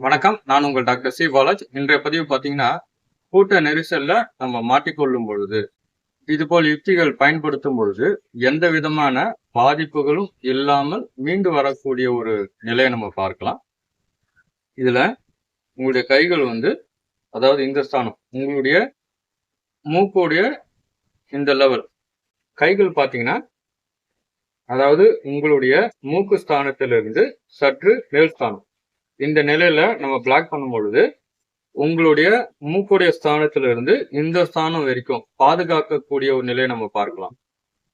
வணக்கம். நான் உங்கள் டாக்டர் சி. பாலாஜ். இன்றைய பதிவு பார்த்தீங்கன்னா கூட்ட நெரிசல்ல நம்ம மாட்டிக்கொள்ளும் பொழுது இதுபோல் யுக்திகள் பயன்படுத்தும் பொழுது எந்த விதமான பாதிப்புகளும் இல்லாமல் மீண்டு வரக்கூடிய ஒரு நிலையை நம்ம பார்க்கலாம். இதுல உங்களுடைய கைகள் வந்து அதாவது இந்த ஸ்தானம் உங்களுடைய மூக்குடைய இந்த லெவல் கைகள் பார்த்தீங்கன்னா அதாவது உங்களுடைய மூக்கு ஸ்தானத்திலிருந்து சற்று மேல் ஸ்தானம். இந்த நிலையில நம்ம பிளாக் பண்ணும் பொழுது உங்களுடைய மூக்குடைய ஸ்தானத்துல இருந்து இந்த ஸ்தானம் வரைக்கும் பாதுகாக்கக்கூடிய ஒரு நிலையை நம்ம பார்க்கலாம்.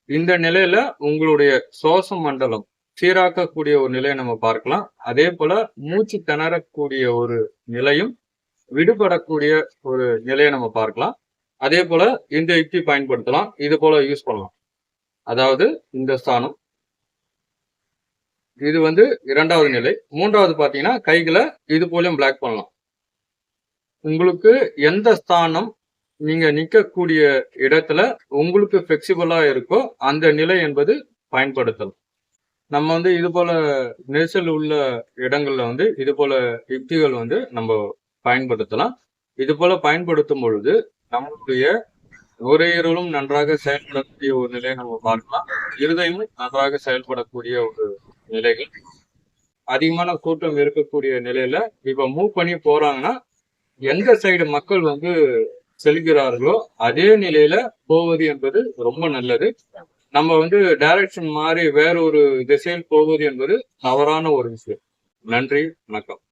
இந்த நிலையில உங்களுடைய சுவாச மண்டலம் சீராக்கக்கூடிய ஒரு நிலையை நம்ம பார்க்கலாம். அதே போல மூச்சு திணறக்கூடிய ஒரு நிலையும் விடுபடக்கூடிய ஒரு நிலையை நம்ம பார்க்கலாம். அதே போல இந்த யுக்தி பயன்படுத்தலாம் இது போல யூஸ் பண்ணலாம். அதாவது இந்த ஸ்தானம் இது வந்து இரண்டாவது நிலை. மூன்றாவது பாத்தீங்கன்னா கைகளை இது போலயும் பிளாக் பண்ணலாம். உங்களுக்கு எந்த ஸ்தானம் நீங்க நிக்கக்கூடிய இடத்துல உங்களுக்கு ஃபிளெக்சிபிளா இருக்கோ அந்த நிலை என்பது பயன்படுத்தலாம். நம்ம வந்து இது போல நெரிசல் உள்ள இடங்கள்ல வந்து இது போல யுக்திகள் வந்து நம்ம பயன்படுத்தலாம். இது போல பயன்படுத்தும் பொழுது நம்மளுடைய நுரையீரலும் நன்றாக செயல்படக்கூடிய ஒரு நிலையை நம்ம பார்க்கலாம். இருதயமும் நன்றாக செயல்படக்கூடிய ஒரு நிலைகள். அதிகமான கூட்டம் இருக்கக்கூடிய நிலையில இப்ப மூவ் பண்ணி போறாங்கன்னா எந்த சைடு மக்கள் வந்து செல்கிறார்களோ அதே நிலையில போவது என்பது ரொம்ப நல்லது. நம்ம வந்து டைரக்ஷன் மாறி வேற ஒரு திசையில் போவது என்பது தவறான ஒரு விஷயம். நன்றி வணக்கம்.